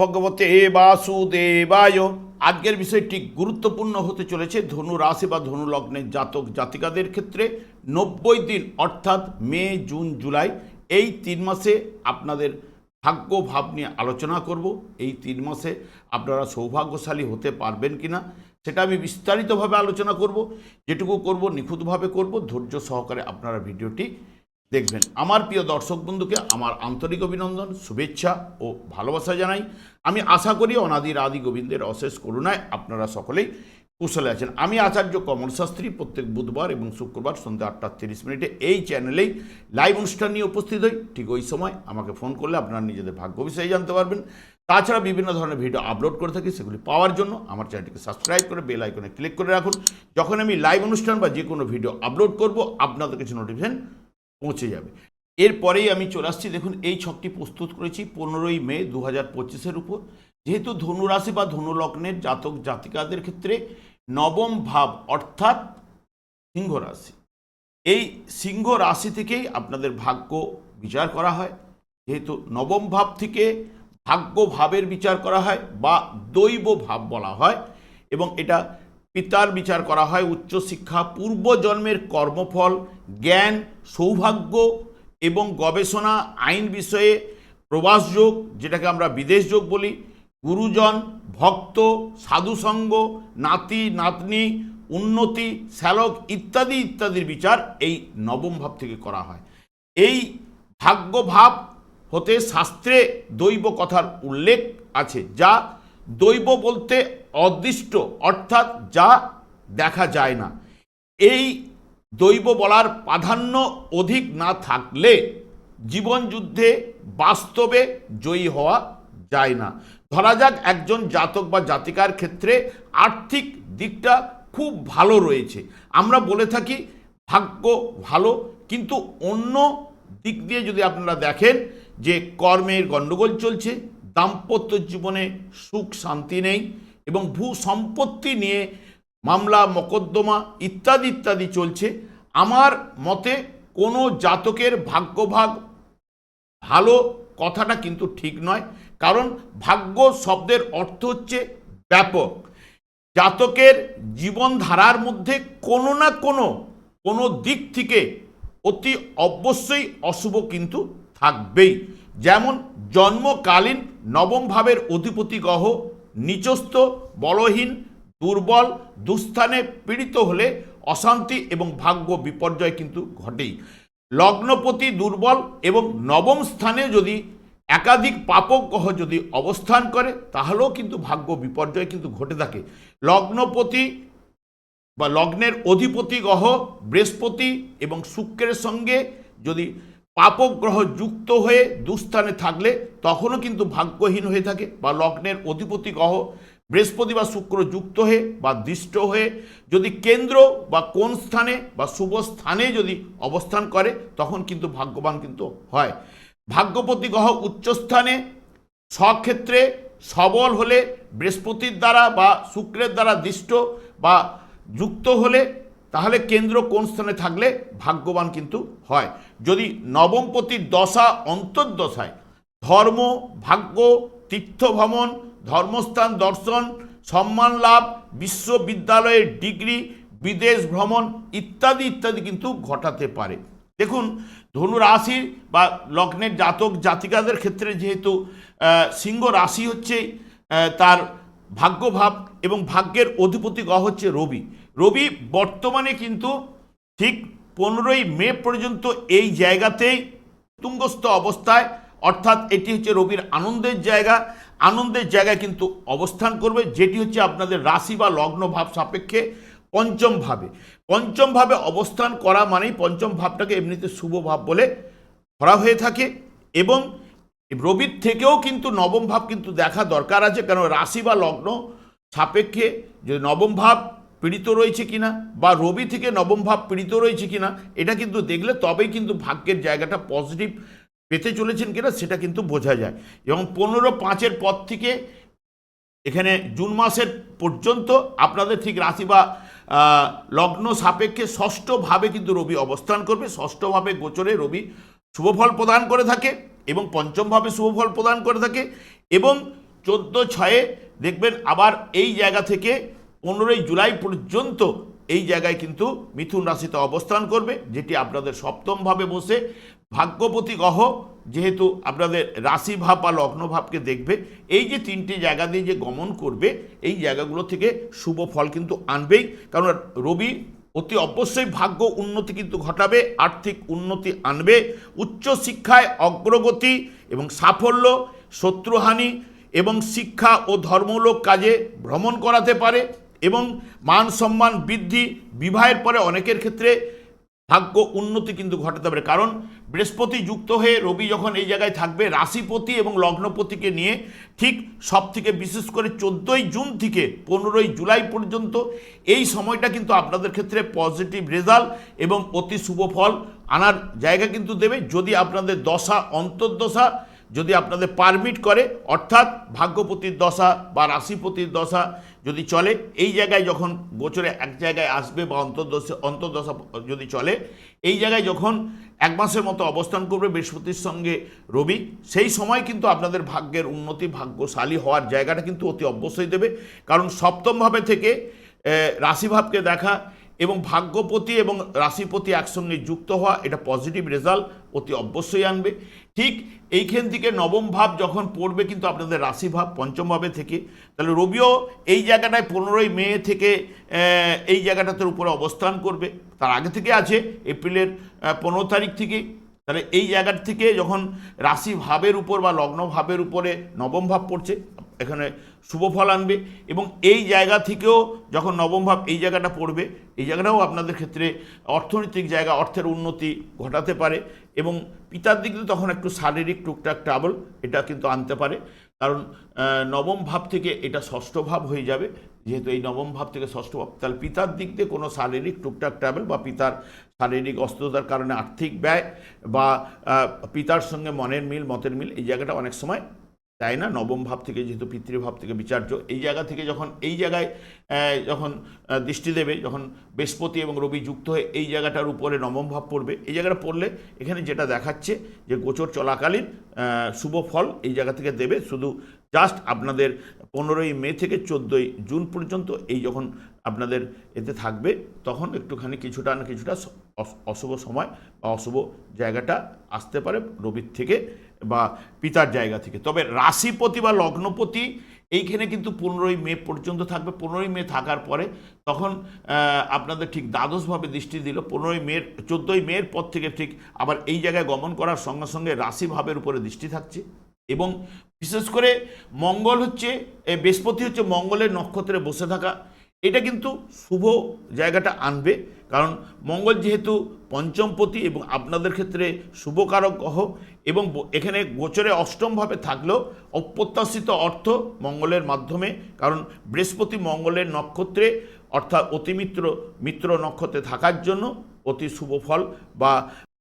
ভগবতে বাসুদেবায়। আজকের বিষয়টি গুরুত্বপূর্ণ হতে চলেছে ধনু রাশি বা ধনু লগ্নের জাতক জাতিকাদের ক্ষেত্রে। নব্বই দিন, অর্থাৎ মে, জুন, জুলাই, এই তিন মাসে আপনাদের ভাগ্য ভাব নিয়ে আলোচনা করব। এই তিন মাসে আপনারা সৌভাগ্যশালী হতে পারবেন কিনা, সেটা আমি বিস্তারিতভাবে আলোচনা করব। যেটুকু করব, নিখুঁতভাবে করব। ধৈর্য সহকারে আপনারা ভিডিওটি দেখবেন, আমার প্রিয় দর্শক বন্ধুকে আমার আন্তরিক অভিনন্দন, শুভেচ্ছা ও ভালোবাসা জানাই। আমি আশা করি অনাদির আদি গোবিন্দের অশেষ করুণায় আপনারা সকলেই কুশলে আছেন। আমি আচার্য কমল শাস্ত্রী প্রত্যেক বুধবার এবং শুক্রবার সন্ধ্যা আটটা তিরিশ মিনিটে এই চ্যানেলেই লাইভ অনুষ্ঠান নিয়ে উপস্থিত হই। ঠিক ওই সময় আমাকে ফোন করলে আপনারা নিজেদের ভাগ্য বিষয়ে জানতে পারবেন। তাছাড়া বিভিন্ন ধরনের ভিডিও আপলোড করে থাকি, সেগুলি পাওয়ার জন্য আমার চ্যানেলটিকে সাবস্ক্রাইব করে বেল আইকনে ক্লিক করে রাখুন। যখন আমি লাইভ অনুষ্ঠান বা যে কোনো ভিডিও আপলোড করব, আপনাদের কিছু নোটিফিকেশন পৌঁছে যাবে। এরপরেই আমি চলে আসছি। দেখুন, এই ছকটি প্রস্তুত করেছি পনেরোই মে দু হাজার পঁচিশের উপর। যেহেতু ধনুরাশি বা ধনুলগ্নের জাতক জাতিকাদের ক্ষেত্রে নবম ভাব অর্থাৎ সিংহ রাশি। এই সিংহ রাশি থেকেই আপনাদের ভাগ্য বিচার করা হয়। যেহেতু নবম ভাব থেকে ভাগ্য ভাবের বিচার করা হয় বা দৈব ভাব বলা হয় এবং এটা পিতার বিচার করা হয় উচ্চশিক্ষা পূর্বজন্মের কর্মফল, জ্ঞান, সৌভাগ্য এবং গবেষণা, আইন বিষয়ে প্রবাসযোগ যেটাকে আমরা বিদেশ যোগ বলি, গুরুজন, ভক্ত, সাধুসঙ্গ, নাতি, নাতনি, উন্নতি, শ্যালক ইত্যাদি ইত্যাদির বিচার এই নবম ভাব থেকে করা হয়। এই ভাগ্য ভাব হতে শাস্ত্রে দৈব কথার উল্লেখ আছে, যা দৈব বলতে অদৃষ্ট, অর্থাৎ যা দেখা যায় না। এই দৈব বলার প্রাধান্য অধিক না থাকলে জীবন যুদ্ধে বাস্তবে জয়ী হওয়া যায় না। ধরা যাক একজন জাতক বা জাতিকার ক্ষেত্রে আর্থিক দিকটা খুব ভালো রয়েছে। আমরা বলে থাকি ভাগ্য ভালো, কিন্তু অন্য দিক দিয়ে যদি আপনারা দেখেন যে কর্মের গণ্ডগোল চলছে দাম্পত্য জীবনে সুখ, শান্তি নেই এবং ভূ সম্পত্তি নিয়ে মামলা, মকদ্দমা ইত্যাদি ইত্যাদি চলছে। আমার মতে কোনো জাতকের ভাগ্যভাগ ভালো কথাটা কিন্তু ঠিক নয়। কারণ ভাগ্য শব্দের অর্থ হচ্ছে ব্যাপক। জাতকের জীবনধারার মধ্যে কোনো না কোনো কোনো দিক থেকে অতি অবশ্যই অশুভ কিন্তু থাকবেই। যেমন জন্মকালীন নবম ভাবের অধিপতি গ্রহ নিচস্থ, বলহীন, দুর্বল, দুস্থানে পীড়িত হলে অশান্তি এবং ভাগ্য বিপর্যয় কিন্তু ঘটেই। লগ্নপতি দুর্বল এবং নবম স্থানে যদি একাধিক পাপক গ্রহ যদি অবস্থান করে, তাহলেও কিন্তু ভাগ্য বিপর্যয় কিন্তু ঘটে থাকে। লগ্নপতি বা লগ্নের অধিপতি গ্রহ বৃহস্পতি এবং শুক্রের সঙ্গে যদি পাপক গ্রহ যুক্ত হয়ে দুস্থানে থাকলে তখনও কিন্তু ভাগ্যহীন হয়ে থাকে বা লগ্নের অধিপতি গ্রহ বৃহস্পতি বা শুক্র যুক্ত হয়ে বা দৃষ্ট হয়ে যদি কেন্দ্র বা কোন স্থানে বা শুভ স্থানে যদি অবস্থান করে, তখন কিন্তু ভাগ্যবান কিন্তু হয়। ভাগ্যপতি গ্রহ উচ্চস্থানে স্বক্ষেত্রে সবল হলে বৃহস্পতির দ্বারা বা শুক্রের দ্বারা দৃষ্ট বা যুক্ত হলে তাহলে কেন্দ্র কোন স্থানে থাকলে ভাগ্যবান কিন্তু হয়। যদি নবমপতির দশা অন্তর্দশায় ধর্ম, ভাগ্য তীর্থ ভ্রমণ ধর্মস্থান দর্শন, সম্মান লাভ, বিশ্ববিদ্যালয়ের ডিগ্রি, বিদেশ ভ্রমণ ইত্যাদি ইত্যাদি কিন্তু ঘটাতে পারে। দেখুন ধনু রাশির বা লগ্নের জাতক জাতিকাদের ক্ষেত্রে যেহেতু সিংহ রাশি হচ্ছে তার ভাগ্যভাব এবং ভাগ্যের অধিপতি গ্রহ হচ্ছে রবি। রবি, বর্তমানে কিন্তু ঠিক পনেরোই মে পর্যন্ত এই জায়গাতেই তুঙ্গস্থ অবস্থায়। অর্থাৎ এটি হচ্ছে রবির আনন্দের জায়গা। আনন্দের জায়গায় কিন্তু অবস্থান করবে, যেটি হচ্ছে আপনাদের রাশি বা লগ্ন ভাব সাপেক্ষে পঞ্চম ভাবে। পঞ্চম ভাবে অবস্থান করা মানেই পঞ্চম ভাবটাকে এমনিতে শুভ ভাব বলে ধরা হয়ে থাকে এবং রবির থেকেও কিন্তু নবম ভাব কিন্তু দেখা দরকার আছে কারণ রাশি বা লগ্ন সাপেক্ষে যদি নবম ভাব পীড়িত রয়েছে কিনা বা রবি থেকে নবম ভাব পীড়িত রয়েছে কিনা, এটা কিন্তু দেখলে তবেই কিন্তু ভাগ্যের জায়গাটা পজিটিভ পেতে চলেছেন কিনা সেটা কিন্তু বোঝা যায়। এবং পনেরো পাঁচের পর থেকে এখানে জুন মাসের পর্যন্ত আপনাদের ঠিক রাশি বা লগ্ন সাপেক্ষে ষষ্ঠভাবে কিন্তু রবি অবস্থান করবে। ষষ্ঠভাবে গোচরে রবি শুভফল প্রদান করে থাকে এবং পঞ্চমভাবে শুভফল প্রদান করে থাকে এবং চোদ্দ ছয়ে দেখবেন আবার এই জায়গা থেকে পনেরোই জুলাই পর্যন্ত এই জায়গায় কিন্তু মিথুন রাশিতে অবস্থান করবে, যেটি আপনাদের সপ্তমভাবে বসে। ভাগ্যপতি গ্রহ, যেহেতু আপনাদের রাশি ভাব বা লগ্ন ভাবকে দেখবে, এই যে তিনটি জায়গা দিয়ে যে গমন করবে, এই জায়গাগুলো থেকে শুভ ফল কিন্তু আনবেই। কারণ রবি অতি অবশ্যই ভাগ্য উন্নতি কিন্তু ঘটাবে, আর্থিক উন্নতি আনবে উচ্চ শিক্ষায় অগ্রগতি এবং সাফল্য, শত্রুহানি এবং শিক্ষা ও ধর্মমূলক কাজে ভ্রমণ করাতে পারে। এবং মান সম্মান বৃদ্ধি বিবাহের পরে অনেকের ক্ষেত্রে ভাগ্য উন্নতি কিন্তু ঘটাতে পারে। কারণ বৃহস্পতি যুক্ত হয়ে রবি যখন এই জায়গায় থাকবে, রাশিপতি এবং লগ্নপতিকে নিয়ে ঠিক সব থেকে বিশেষ করে চোদ্দোই জুন থেকে পনেরোই জুলাই পর্যন্ত এই সময়টা কিন্তু আপনাদের ক্ষেত্রে পজিটিভ রেজাল্ট এবং অতি শুভ ফল আনার জায়গা কিন্তু দেবে। যদি আপনাদের দশা, অন্তর্দশা যদি আপনাদের পারমিট করে, অর্থাৎ ভাগ্যপতির দশা বা রাশিপতির দশা যদি চলে, এই জায়গায় যখন গোচরে এক জায়গায় আসবে বা অন্তর্দশা অন্তর্দশা যদি চলে, এই জায়গায় যখন এক মাসের মতো অবস্থান করবে বৃহস্পতির সঙ্গে রবি, সেই সময় কিন্তু আপনাদের ভাগ্যের উন্নতি, ভাগ্যশালী হওয়ার জায়গাটা কিন্তু অতি অবশ্যই দেবে। কারণ সপ্তমভাবে থেকে রাশিভাবকে দেখা এবং ভাগ্যপতি এবং রাশিপতি একসঙ্গে যুক্ত হওয়া, এটা পজিটিভ রেজাল্ট অতি অবশ্যই আনবে। ঠিক এইখান থেকে নবম ভাব যখন পড়বে কিন্তু আপনাদের রাশি ভাব পঞ্চম ভাবে থেকে। তাহলে রবিও এই জায়গাটায় পনেরোই মে থেকে এই জায়গাটাতে উপরে অবস্থান করবে। তার আগে থেকে আছে এপ্রিলের পনেরো তারিখ থেকে। তাহলে এই জায়গার থেকে যখন রাশি ভাবের উপর বা লগ্ন ভাবের উপরে নবম ভাব পড়ছে, এখানে শুভ ফল আনবে এবং এই জায়গা থেকেও যখন নবম ভাব এই জায়গাটা পড়বে, এই জায়গাটাও আপনাদের ক্ষেত্রে অর্থনৈতিক জায়গা, অর্থের উন্নতি ঘটাতে পারে এবং পিতার দিক দিয়ে তখন একটু শারীরিক টুকটাক ট্রাবল এটা কিন্তু আনতে পারে। কারণ নবম ভাব থেকে এটা ষষ্ঠ ভাব হয়ে যাবে। যেহেতু এই নবম ভাব থেকে ষষ্ঠ ভাব, তাহলে পিতার দিক দিয়ে কোনো শারীরিক টুকটাক ট্রাভেল বা পিতার শারীরিক অস্থতার কারণে আর্থিক ব্যয় বা পিতার সঙ্গে মনের মিল, মতের মিল এই জায়গাটা অনেক সময় তাই না? নবম ভাব থেকে যেহেতু পিতৃভাব থেকে বিচার্য, এই জায়গা থেকে যখন, এই জায়গায় যখন দৃষ্টি দেবে, যখন বৃহস্পতি এবং রবি যুক্ত হয়ে এই জায়গাটার উপরে নবম ভাব পড়বে, এই জায়গাটা পড়লে এখানে যেটা দেখাচ্ছে যে গোচর চলাকালীন শুভ ফল এই জায়গা থেকে দেবে। শুধু জাস্ট আপনাদের পনেরোই মে থেকে চোদ্দোই জুন পর্যন্ত এই যখন আপনাদের এতে থাকবে, তখন একটুখানি কিছুটা না কিছুটা অশুভ সময় বা অশুভ জায়গাটা আসতে পারে রবির থেকে। বা পিতার জায়গা থেকে। তবে রাশিপতি বা লগ্নপতি এইখানে কিন্তু পনেরোই মে পর্যন্ত থাকবে। পনেরোই মে থাকার পরে তখন আপনাদের ঠিক দ্বাদশভাবে দৃষ্টি দিল। পনেরোই মের, চোদ্দোই মের পর থেকে ঠিক আবার এই জায়গায় গমন করার সঙ্গে সঙ্গে রাশিভাবের উপরে দৃষ্টি থাকছে। এবং বিশেষ করে মঙ্গল হচ্ছে বৃহস্পতি হচ্ছে মঙ্গলের নক্ষত্রে বসে থাকা। এটা কিন্তু শুভ জায়গাটা আনবে। কারণ মঙ্গল যেহেতু পঞ্চমপতি এবং আপনাদের ক্ষেত্রে শুভকারক গ্রহ এবং এখানে গোচরে অষ্টমভাবে থাকলেও অপ্রত্যাশিত অর্থ মঙ্গলের মাধ্যমে, কারণ বৃহস্পতি মঙ্গলের নক্ষত্রে, অর্থাৎ অতিমিত্র, মিত্র নক্ষত্রে থাকার জন্য অতি শুভ ফল বা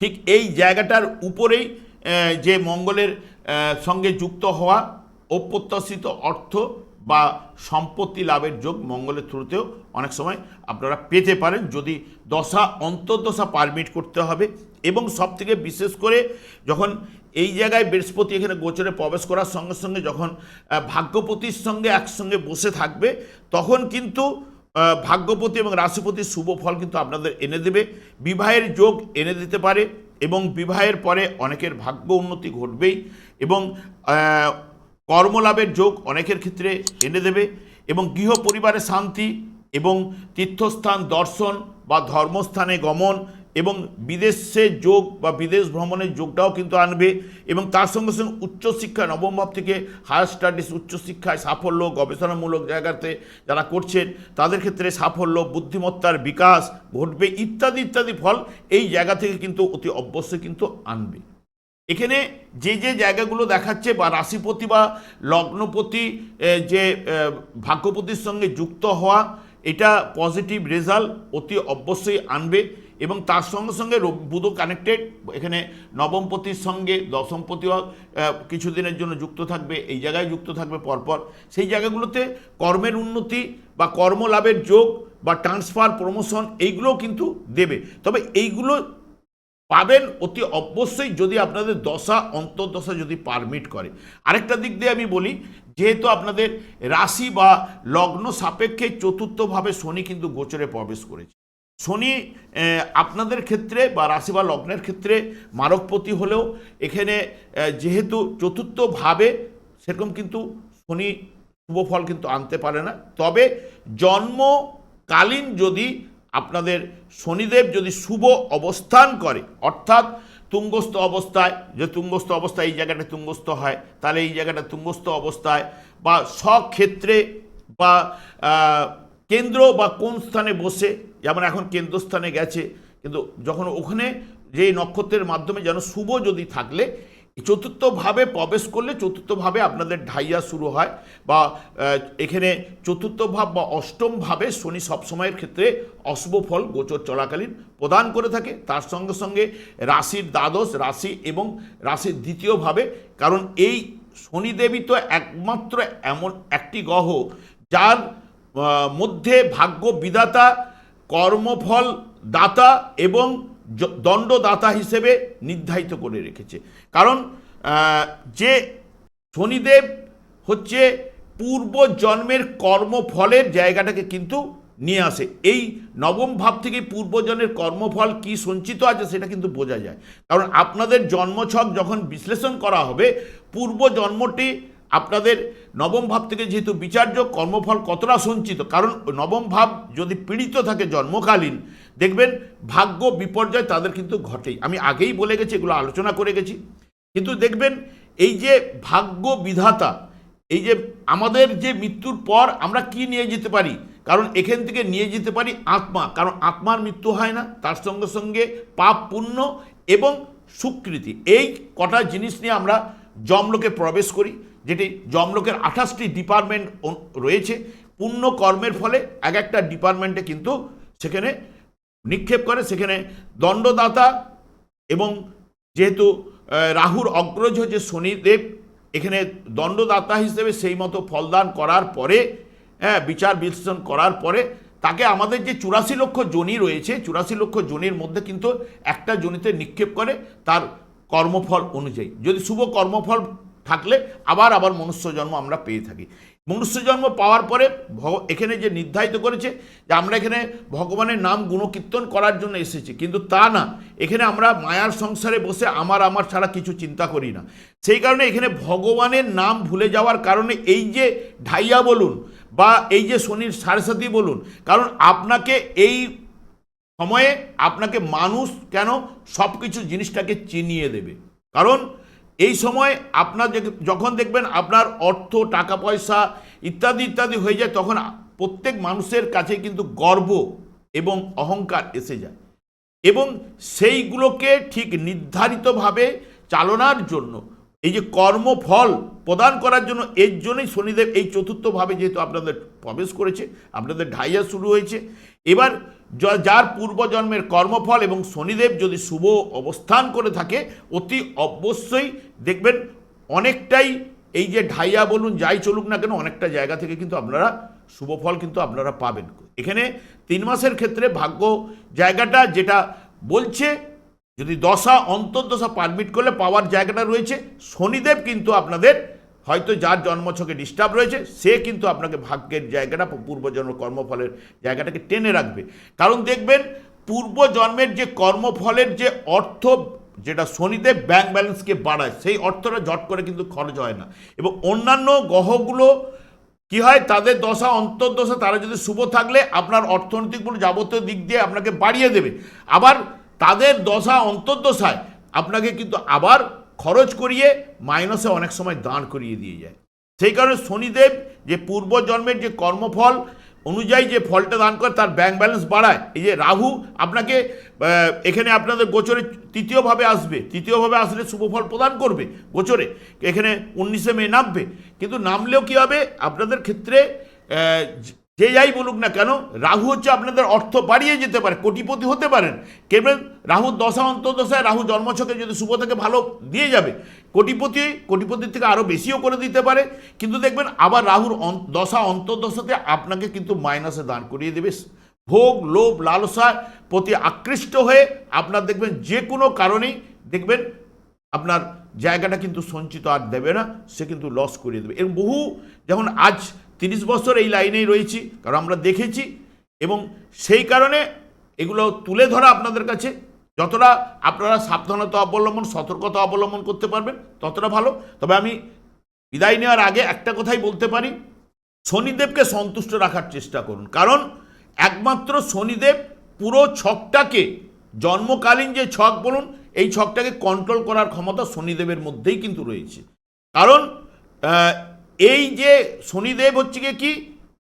ঠিক এই জায়গাটার উপরেই যে মঙ্গলের সঙ্গে যুক্ত হওয়া অপ্রত্যাশিত অর্থ বা সম্পত্তি লাভের যোগ মঙ্গলের থ্রুতেও অনেক সময় আপনারা পেতে পারেন যদি দশা, অন্তর্দশা পারমিট করতে হবে। এবং সব থেকে বিশেষ করে যখন এই জায়গায় বৃহস্পতি এখানে গোচরে প্রবেশ করার সঙ্গে সঙ্গে যখন ভাগ্যপতির সঙ্গে একসঙ্গে বসে থাকবে, তখন কিন্তু ভাগ্যপতি এবং রাশিপতির শুভ ফল কিন্তু আপনাদের এনে দেবে। বিবাহের যোগ এনে দিতে পারে এবং বিবাহের পরে অনেকের ভাগ্য উন্নতি ঘটবেই এবং কর্মলাভের যোগ অনেকের ক্ষেত্রে এনে দেবে এবং গৃহ পরিবারে শান্তি এবং তীর্থস্থান, দর্শন বা ধর্মস্থানে গমন এবং বিদেশে যোগ বা বিদেশ ভ্রমণের যোগটাও কিন্তু আনবে এবং তার সঙ্গে সঙ্গে উচ্চশিক্ষা, নবম ভাব থেকে হায়ার স্টাডিজ উচ্চশিক্ষায় সাফল্য, গবেষণামূলক জায়গাতে যারা করছেন, তাদের ক্ষেত্রে সাফল্য, বুদ্ধিমত্তার বিকাশ ঘটবে, ইত্যাদি ইত্যাদি ফল এই জায়গা থেকে কিন্তু অতি অবশ্যই কিন্তু আনবে। এখানে যে যে জায়গাগুলো দেখাচ্ছে বা রাশিপতি বা লগ্নপতি যে ভাগ্যপতির সঙ্গে যুক্ত হওয়া, এটা পজিটিভ রেজাল্ট অতি অবশ্যই আনবে এবং তার সঙ্গে সঙ্গে বুধ কানেক্টেড এখানে নবমপতির সঙ্গে দশমপতিও কিছুদিনের জন্য যুক্ত থাকবে, এই জায়গায় যুক্ত থাকবে পরপর। সেই জায়গাগুলোতে কর্মের উন্নতি বা কর্মলাভের যোগ বা ট্রান্সফার প্রমোশন এইগুলোও কিন্তু দেবে। তবে এইগুলো পাবেন অতি অবশ্যই যদি আপনাদের দশা, অন্তর্দশা যদি পারমিট করে। আরেকটা দিক দিয়ে আমি বলি, যেহেতু আপনাদের রাশি বা লগ্ন সাপেক্ষে চতুর্থভাবে শনি কিন্তু গোচরে প্রবেশ করেছে। শনি আপনাদের ক্ষেত্রে বা রাশি বা লগ্নের ক্ষেত্রে মারকপতি হলেও এখানে যেহেতু চতুর্থভাবে সেরকম কিন্তু শনি শুভ ফল কিন্তু আনতে পারে না। তবে জন্মকালীন যদি আপনাদের শনিদেব যদি শুভ অবস্থান করে, অর্থাৎ তুঙ্গস্থ অবস্থায়, যে তুঙ্গস্থ অবস্থায় এই জায়গাটা তুঙ্গস্থ হয়, তাহলে এই জায়গাটা তুঙ্গস্থ অবস্থায় বা স্বক্ষেত্রে বা কেন্দ্র বা কোন স্থানে বসে, যেমন এখন কেন্দ্রস্থানে গেছে, কিন্তু যখন ওখানে যে নক্ষত্রের মাধ্যমে যেন শুভ যদি থাকলে চতুর্থভাবে প্রবেশ করলে চতুর্থভাবে আপনাদের ঢাইয়া শুরু হয় বা এখানে চতুর্থ ভাব বা অষ্টম ভাবে শনি সবসময়ের ক্ষেত্রে অশুভ ফল গোচর চলাকালীন প্রদান করে থাকে। তার সঙ্গে সঙ্গে রাশির দ্বাদশ, রাশি এবং রাশির দ্বিতীয়ভাবে, কারণ এই শনিদেবী তো একমাত্র এমন একটি গ্রহ যার মধ্যে ভাগ্য বিধাতা, কর্মফল দাতা এবং দণ্ডদাতা হিসেবে নির্ধারিত করে রেখেছে। কারণ যে শনিদেব হচ্ছে পূর্ব জন্মের কর্মফলের জায়গাটাকে কিন্তু নিয়ে আসে। এই নবম ভাব থেকে পূর্বজনের কর্মফল কি সঞ্চিত আছে সেটা কিন্তু বোঝা যায়। কারণ আপনাদের জন্মছক যখন বিশ্লেষণ করা হবে, পূর্ব জন্মটি আপনাদের নবম ভাব থেকে যেহেতু বিচার্য, কর্মফল কতটা সঞ্চিত? কারণ নবম ভাব যদি পীড়িত থাকে জন্মকালীন, দেখবেন ভাগ্য বিপর্যয় তাদের কিন্তু ঘটেই। আমি আগেই বলে গেছি, এগুলো আলোচনা করে গেছি। কিন্তু দেখবেন এই যে ভাগ্য বিধাতা, এই যে আমাদের যে মৃত্যুর পর আমরা কি নিয়ে যেতে পারি? কারণ এখান থেকে নিয়ে যেতে পারি আত্মা। কারণ আত্মার মৃত্যু হয় না, তার সঙ্গে সঙ্গে পাপ পুণ্য এবং সুকৃতি। এই কটা জিনিস নিয়ে আমরা জমলোকে প্রবেশ করি। যেটি জমলোকের আঠাশটি ডিপার্টমেন্ট রয়েছে পূর্ণ কর্মের ফলে এক একটা ডিপার্টমেন্টে কিন্তু সেখানে নিক্ষেপ করে, সেখানে দণ্ডদাতা এবং যেহেতু রাহুর অগ্রজ হচ্ছে শনিদেব, এখানে দণ্ডদাতা হিসেবে সেই মতো ফলদান করার পরে হ্যাঁ বিচার বিশ্লেষণ করার পরে, তাকে আমাদের যে চুরাশি লক্ষ জনি রয়েছে, চুরাশি লক্ষ জনির মধ্যে কিন্তু একটা জনিতে নিক্ষেপ করে তার কর্মফল অনুযায়ী। যদি শুভ কর্মফল থাকলে আবার আবার মনুষ্য জন্ম আমরা পেয়ে থাকি। মনুষ্য জন্ম পাওয়ার পরে এখানে যে নির্ধারিত করেছে যে আমরা এখানে ভগবানের নাম গুণকীর্তন করার জন্য এসেছি, কিন্তু তা না। এখানে আমরা মায়ার সংসারে বসে আমার আমার ছাড়া কিছু চিন্তা করি না। সেই কারণে এখানে ভগবানের নাম ভুলে যাওয়ার কারণে এই যে ঢাইয়া বলুন বা এই যে শনির সারসাথী বলুন, কারণ আপনাকে এই সময়ে আপনাকে মানুষ কেন সব কিছু জিনিসটাকে চিনিয়ে দেবে। কারণ এই সময় আপনার যখন দেখবেন আপনার অর্থ, টাকা, পয়সা ইত্যাদি ইত্যাদি হয়ে যায়, তখন প্রত্যেক মানুষের কাছে কিন্তু গর্ব এবং অহংকার এসে যায়। এবং সেইগুলোকে ঠিক নির্ধারিতভাবে চালনার জন্য, এই যে কর্মফল প্রদান করার জন্য, এর জন্যই শনিদেব এই চতুর্থভাবে যেহেতু আপনাদের প্রবেশ করেছে, আপনাদের ঢাইয়া শুরু হয়েছে। এবার যার পূর্বজন্মের কর্মফল এবং শনিদেব যদি শুভ অবস্থান করে থাকে, অতি অবশ্যই দেখবেন অনেকটাই এই যে ঢাইয়া বলুন, যাই চলুক না কেন, অনেকটা জায়গা থেকে কিন্তু আপনারা শুভ ফল কিন্তু আপনারা পাবেন। এখানে তিন মাসের ক্ষেত্রে ভাগ্য জায়গাটা যেটা বলছে, যদি দশা, অন্তর্দশা পারমিট করলে পাওয়ার জায়গাটা রয়েছে, শনিদেব কিন্তু আপনাদের হয়তো যার জন্মছকে ডিস্টার্ব রয়েছে, সে কিন্তু আপনাকে ভাগ্যের জায়গাটা, পূর্বজন্ম কর্মফলের জায়গাটাকে টেনে রাখবে। কারণ দেখবেন, পূর্বজন্মের যে কর্মফলের যে অর্থ, যেটা শনিতে ব্যাংক ব্যালেন্সকে বাড়ায়, সেই অর্থটা জট করে কিন্তু খরচ হয় না। এবং অন্যান্য গ্রহগুলো কি হয়, তাদের দশা, অন্তর্দশা, তারা যদি শুভ থাকলে, আপনার অর্থনৈতিক যাবতীয় দিক দিয়ে আপনাকে বাড়িয়ে দেবে। আবার তাদের দশা, অন্তর্দশায় আপনাকে কিন্তু আবার খরচ করিয়ে মাইনাসে অনেক সময় দাঁড় করিয়ে দিয়ে যায়। সেই কারণে শনিদেব যে পূর্বজন্মের যে কর্মফল অনুযায়ী যে ফলটা দান করে, তার ব্যাংক ব্যালেন্স বাড়ায়। এই যে রাহু, আপনাকে এখানে আপনাদের গোচরে তৃতীয়ভাবে আসবে। তৃতীয়ভাবে আসলে শুভ ফল প্রদান করবে গোচরে। এখানে উনিশে মে নামবে। কিন্তু নামলেও কি হবে? আপনাদের ক্ষেত্রে যে যাই বলুক না কেন, রাহু হচ্ছে আপনাদের অর্থ বাড়িয়ে যেতে পারে, কোটিপতি হতে পারেন। কেবল রাহুর দশা, অন্তর্দশায় রাহু জন্মছকে যদি শুভ থেকে ভালো দিয়ে যাবে, কোটিপতি, কোটিপতির থেকে আরও বেশিও করে দিতে পারে। কিন্তু দেখবেন আবার রাহুর দশা, অন্তর্দশাতে আপনাকে কিন্তু মাইনাসে দাঁড় করিয়ে দেবে। ভোগ, লোভ, লালসার প্রতি আকৃষ্ট হয়ে আপনার দেখবেন যে কোনো কারণেই দেখবেন আপনার জায়গাটা কিন্তু সঞ্চিত আর দেবে না, সে কিন্তু লস করিয়ে দেবে। এর বহু, যেমন আজ তিরিশ বছর এই লাইনেই রয়েছি, কারণ আমরা দেখেছি, এবং সেই কারণে এগুলো তুলে ধরা আপনাদের কাছে, যতটা আপনারা সাবধানতা অবলম্বন, সতর্কতা অবলম্বন করতে পারবেন, ততটা ভালো। তবে আমি বিদায় নেওয়ার আগে একটা কথাই বলতে পারি, শনিদেবকে সন্তুষ্ট রাখার চেষ্টা করুন। কারণ একমাত্র শনিদেব পুরো ছকটাকে, জন্মকালীন যে ছক বলুন, এই ছকটাকে কন্ট্রোল করার ক্ষমতা শনিদেবের মধ্যেই কিন্তু রয়েছে। কারণ এই যে শনিদেব হচ্ছে গিয়ে কি?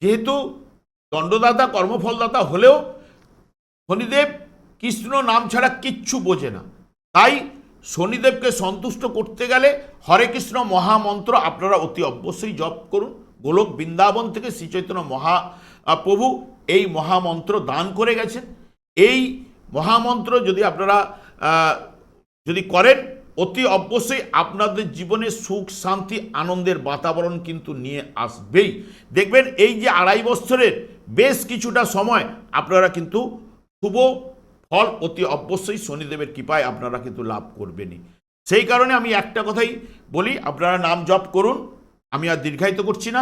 যেহেতু দণ্ডদাতা, কর্মফলদাতা হলেও শনিদেব কৃষ্ণ নাম ছাড়া কিচ্ছু বোঝে না। তাই শনিদেবকে সন্তুষ্ট করতে গেলে হরে কৃষ্ণ মহামন্ত্র আপনারা অতি অবশ্যই জপ করুন। গোলক বৃন্দাবন থেকে শ্রীচৈতন্য মহা প্রভু এই মহামন্ত্র দান করে গেছেন। এই মহামন্ত্র যদি আপনারা যদি করেন অতি অবশ্যই আপনাদের জীবনে সুখ, শান্তি, আনন্দের বাতাবরণ কিন্তু নিয়ে আসবেই। দেখবেন এই যে আড়াই বছরের বেশ কিছুটা সময় আপনারা কিন্তু শুভ ফল অতি অবশ্যই শনিদেবের কৃপায় আপনারা কিন্তু লাভ করবেনই। সেই কারণে আমি একটা কথাই বলি, আপনারা নাম জপ করুন, আমি আর দীর্ঘায়িত করছি না।